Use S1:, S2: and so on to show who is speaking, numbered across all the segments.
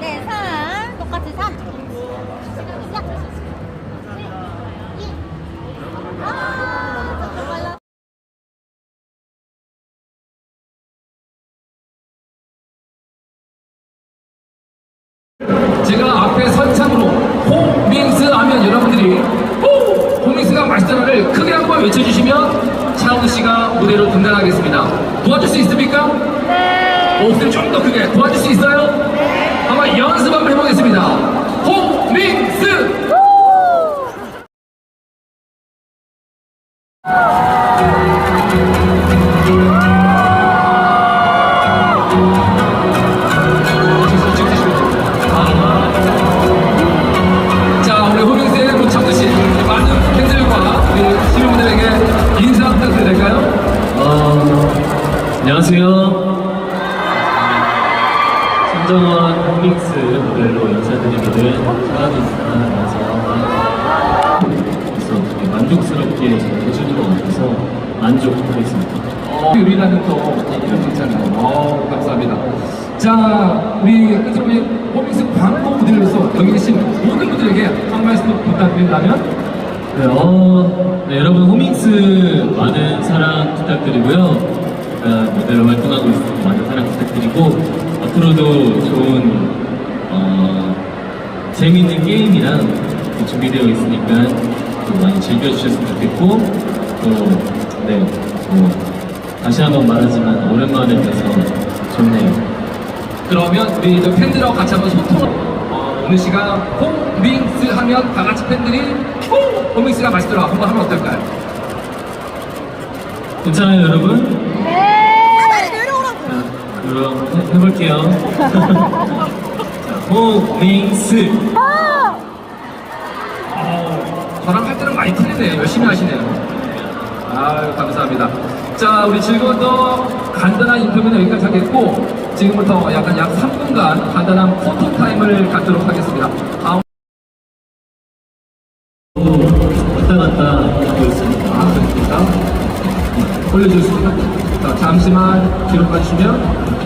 S1: 네, 3. 똑같이 3. 시작. 1, 2. 아, 저 빨라.
S2: 제가 앞에 선창으로 홈믹스 하면 여러분들이 호! 홈믹스가 맛있다를 크게 한 번 외쳐주시면 차은우 씨가 무대로 등단하겠습니다. 도와줄 수 있습니까? 네. 목소리 좀더 크게 도와줄 수 있어요? 네. 한번 연습 한번 해보겠습니다. 홈믹스! 자, 우리 호빙스의 노창수 씨, 많은 팬들과 우리 시민분들에게 인사 부탁드려도 될까요?
S3: 어, 안녕하세요. 신정원 홈믹스 모델로 인사드리기를 사랑입니다. 그래서 되게 만족스럽게 해주는 것 같아서 만족하고 있습니다.
S2: 어, 요리라는 또 이런 괜찮아요. 어, 감사합니다. 자, 우리 끝으로 호빙스 광고 모델로서 여기 계신 모든 분들에게 한 말씀 부탁드린다면?
S3: 네, 어, 네, 여러분 호밍스 많은 사랑 부탁드리고요. 제가 모델로 활동하고 있으니 많은 사랑 부탁드리고 앞으로도 좋은 어, 재미있는 게임이랑 또 준비되어 있으니까 또 많이 즐겨주셨으면 좋겠고 또 네, 뭐 다시 한번 말하지만 오랜만에 뵈서 좋네요.
S2: 그러면 우리 이제 팬들하고 같이 한번 소통을 어, 오늘 시간 홈밍스 하면 다 같이 팬들이 호! 홈밍스가 맛있더라 한번 하면 어떨까요?
S3: 괜찮아요, 여러분? 그럼 해, 해볼게요. 자, 호밍스.
S2: 저랑 할 때는 많이 틀리네요. 열심히 하시네요. 아유, 감사합니다. 자, 우리 즐거운 더 간단한 인터뷰는 여기까지 하겠고, 지금부터 약간 약 3분간 간단한 포토 타임을 갖도록 하겠습니다. 다음,
S3: 왔다 갔다 하고 있습니다.
S2: 아, 그렇습니까? 올려주겠습니다. 자, 잠시만 가주시면,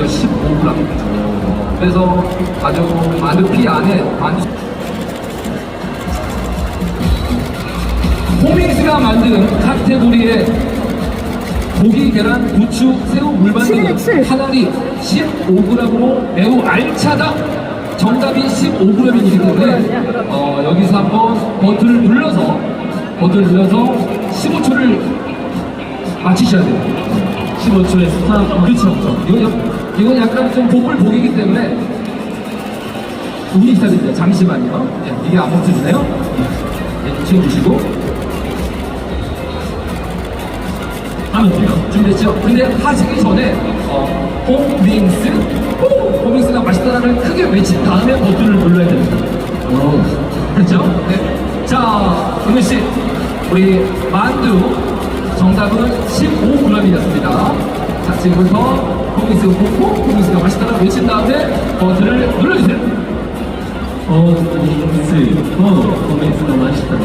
S2: 우리가 15g. 그래서 아주 마르피 안에 만 호밍스가 만든 카테고리에 고기, 계란, 부추, 새우, 물반죽 하나리 15g으로 매우 알차다. 정답이 15g이기 때문에 어, 여기서 한번 버튼을 눌러서 버튼을 눌러서 15초를 맞히셔야 돼요.
S3: 15초의 스탑.
S2: 그렇죠. 이건, 이건 약간 좀 복불 복이기 때문에 운이 있어야 됩니다. 잠시만요. 네, 이게 안 멈춰지네요. 네, 지워주시고. 하면 돼요. 준비됐죠? 근데 하시기 전에 어, 홈밍스 호! 홈밍스가 맛있다라는 크게 외친 다음에 버튼을 눌러야 됩니다. 어, 그렇죠? 네. 자, 은우 씨, 우리 만두 정답은 15g이었습니다. 자, 지금부터 홈밍스 호호 홈밍스가 맛있다라고 외친 다음에 버튼을 눌러주세요.
S3: 호밍스. 호. 호밍스가 맛있다.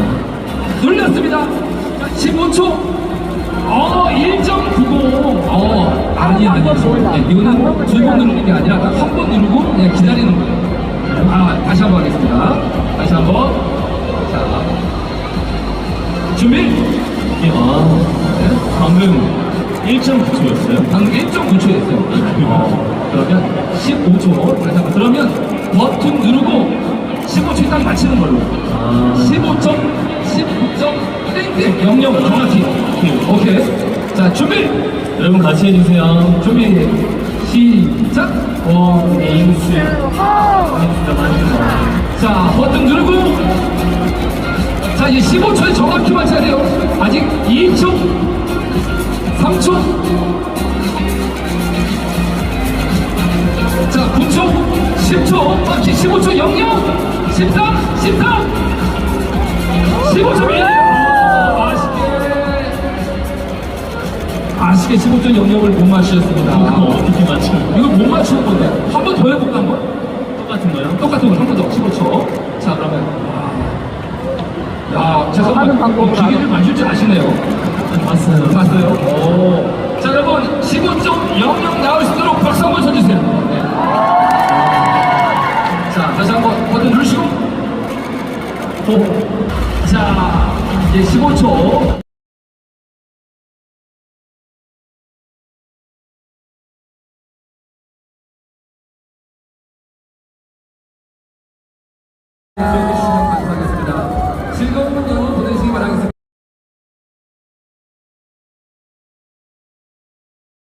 S2: 눌렸습니다. 자, 15초. 어, 1.90. 어, 아니, 아니. 네, 이거는 두 번 누르는 게 아니라 한 번 누르고 그냥 기다리는 거예요. 아, 다시 한 번 하겠습니다. 다시 한 번. 자, 준비.
S3: 아, 방금 1.9초였어요?
S2: 방금 1.9초였어요. 어, 그러면 15초. 다시 한번. 그러면 버튼 누르고 15초 일단 맞히는 걸로.
S3: 아,
S2: 15점, 19점, 땡땡, 00 정확히. 오케이. 자, 준비.
S3: 여러분 같이 해주세요.
S2: 준비 시작
S3: 호밍스. 호밍스가 맛있다.
S2: 자 버튼 누르고 자 이제 15초에 정확히 맞춰야 돼요 아직 2초 3초 00 13 14 15초 1 아쉽게 아쉽게 15초 00을 못 맞추셨습니다
S3: 이거 어떻게 맞춰요?
S2: 이거 못 맞추는 건데 한 번 더 해볼까 한 번?
S3: 똑같은 거요?
S2: 똑같은 거 한 번 더 15초 자 그러면 야 잠깐만 기계를 만질 줄 아시네요
S3: 봤어요.
S2: 봤어요? 오. 호. 자, 이제 15초.